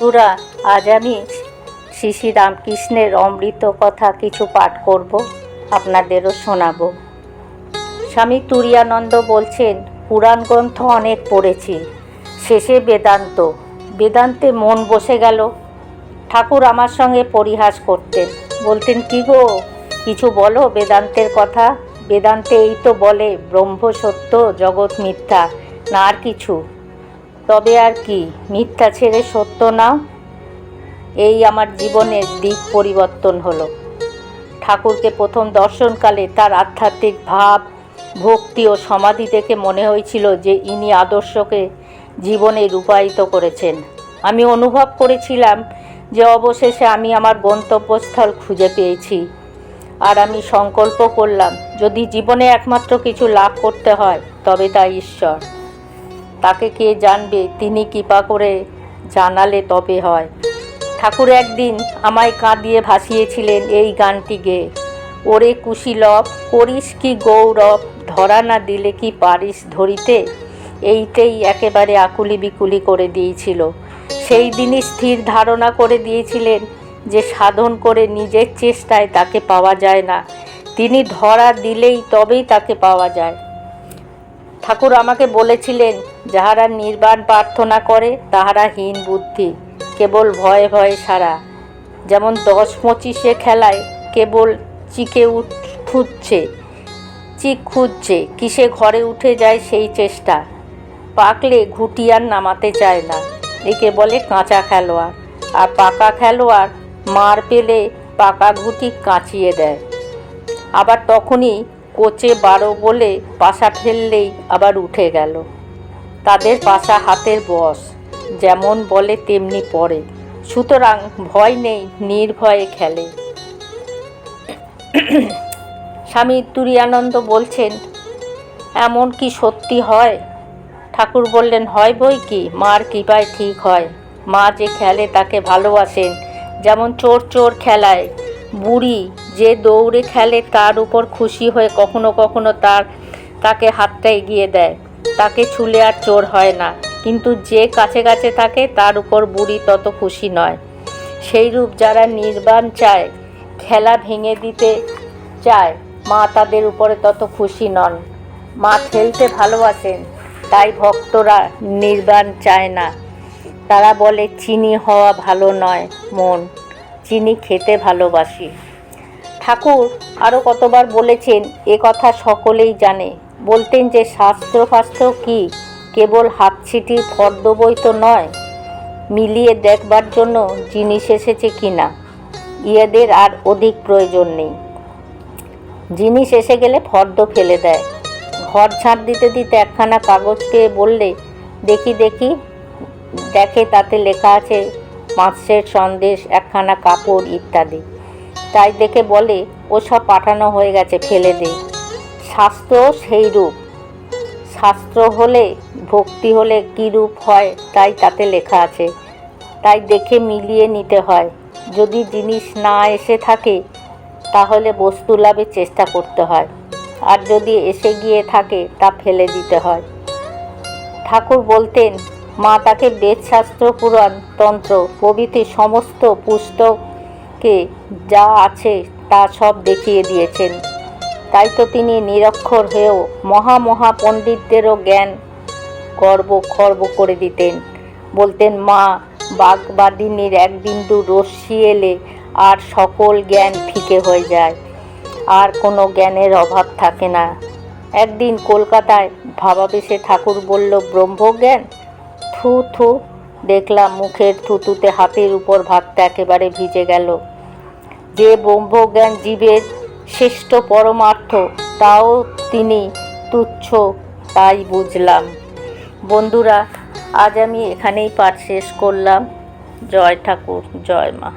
বন্ধুরা, আজ আমি শ্রী রামকৃষ্ণের অমৃত কথা কিছু পাঠ করব, আপনাদেরও শোনাব। স্বামী তুরিয়ানন্দ বলছেন, পুরাণ গ্রন্থ অনেক পড়েছি। শেষে বেদান্ত। বেদান্তে মন বসে গেল। ঠাকুর আমার সঙ্গে পরিহাস করতেন। বলতেন, কি গো, কিছু বলো বেদান্তের কথা? বেদান্তে এই তো বলে ব্রহ্ম সত্য জগৎ মিথ্যা, না আর কিছু? তবে আর কি, মিথ্যা ছেড়ে সত্য নাও। এই আমার জীবনের দিক পরিবর্তন হলো। ঠাকুরকে প্রথম দর্শনকালে তার আধ্যাত্মিক ভাব, ভক্তি ও সমাধি দেখে মনে হয়েছিল যে ইনি আদর্শকে জীবনে রূপায়িত করেছেন। আমি অনুভব করেছিলাম যে অবশেষে আমি আমার গন্তব্যস্থল খুঁজে পেয়েছি। আর আমি সংকল্প করলাম, যদি জীবনে একমাত্র কিছু লাভ করতে হয়, তবে তা ঈশ্বর। তাকে কে জানবে? তিনি কৃপা করে জানালে তবে হয়। ঠাকুর একদিন আমায় কাঁদিয়ে ভাসিয়েছিলেন এই গানটি গেয়ে ওরে কুশীলভ করিস কি গৌরব? ধরা না দিলে কি পারিস ধরিতে? এইটাই একেবারে আকুলি বিকুলি করে দিয়েছিল। সেই দিনই স্থির ধারণা করে দিয়েছিলেন যে সাধন করে নিজের চেষ্টায় তাকে পাওয়া যায় না। তিনি ধরা দিলেই তবেই তাকে পাওয়া যায়। ঠাকুর আমাকে বলেছিলেন, যাহারা নির্বাণ প্রার্থনা করে, তাহারা হীন বুদ্ধি, কেবল ভয়ে ভয়ে সারা। যেমন দশ পঁচিশে খেলায় কেবল চিকে খুঁজছে, চিক খুঁজছে, কিসে ঘরে উঠে যায় সেই চেষ্টা। পাকলে ঘুটিয়ার নামাতে চায় না, একে বলে কাঁচা খেলোয়াড়। আর পাকা খেলোয়াড় মার পেলে পাকা ঘুটি কাঁচিয়ে দেয়। আবার তখনই কোচে বারো বলে পাশা ফেললেই আবার উঠে গেল। তাদের পাশা হাতের বস, যেমন বলে তেমনি পড়ে। সুতরাং ভয় নেই, নির্ভয়ে খেলে। স্বামী তুরিয়ানন্দ বলছেন, এমন কি সত্যি হয়? ঠাকুর বললেন, হয় বই কি? মার কৃপায় ঠিক হয়। মা যে খেলে তাকে ভালোবাসেন, যেমন চোর চোর খেলায়। বুড়ি যে দৌড়ে খেলে তার উপর খুশি হয়ে কখনো কখনো তার, তাকে হাতটা এগিয়ে দেয়। তাকে ছুলে আর চোর হয় না। কিন্তু যে কাছে কাছে থাকে তার উপর বুড়ি তত খুশি নয়। সেই রূপ যারা নির্বাণ চায়, খেলা ভেঙে দিতে চায়, মা তাদের উপরে তত খুশি নন। মা খেলতে ভালোবাসেন, তাই ভক্তরা নির্বাণ চায় না। তারা বলে, চিনি হওয়া ভালো নয় মন। চিনি খেতে ভালোবাসি। ঠাকুর আরও কতবার বলেছেন, এ কথা সকলেই জানে। বলতেন যে শাস্ত্র ফাস্ত্র কি, কেবল হাতছিটি ফর্দ বই তো নয়। মিলিয়ে দেখবার জন্য জিনিস এসেছে কি না ইয়েদের আর অধিক প্রয়োজন নেই। জিনিস এসে গেলে ফর্দ ফেলে দেয়। ঘর ঝাঁট দিতে দিতে একখানা কাগজ পেয়ে বললে, দেখি দেখি। দেখে তাতে লেখা আছে, মাছের সন্দেশ, একখানা কাপড়, ইত্যাদি। তাই দেখে বলে, ওসব পাঠানো হয়ে গেছে, ফেলে দে। শাস্ত্র সেই রূপ। শাস্ত্র হলে, ভক্তি হলে কী রূপ হয়, তাই তাতে লেখা আছে। তাই দেখে মিলিয়ে নিতে হয়। যদি জিনিস না এসে থাকে, তাহলে বস্তু লাভের চেষ্টা করতে হয়। আর যদি এসে গিয়ে থাকে, তা ফেলে দিতে হয়। ঠাকুর বলতেন, মা, তাকে বেদশাস্ত্র পুরাণ, তন্ত্র, প্রভৃতি সমস্ত পুস্তকে যা আছে তা সব দেখিয়ে দিয়েছেন। তাই তো তিনি নিরক্ষর হয়েও মহা মহা পণ্ডিতদেরও জ্ঞান গর্ব খর্ব করে দিতেন। বলতেন, মা, বাগবাদিনীর এক বিন্দু রশ্মি এলে আর সকল জ্ঞান ফিকে হয়ে যায়। আর কোনো জ্ঞানের অভাব থাকে না। একদিন কলকাতায় ভাবাবেশে ঠাকুর বলল, ব্রহ্মজ্ঞান? থু থু দেখলাম মুখের থুতুতে হাতের উপর ভাতটা একেবারে ভিজে গেল। যে ব্রহ্মজ্ঞান জীবের শ্রেষ্ঠ পরমার্থ, তাও তিনি তুচ্ছ, তাই বুঝলাম। বন্ধুরা, আজ আমি এখানেই পাঠ শেষ করলাম। জয় ঠাকুর, জয় মা।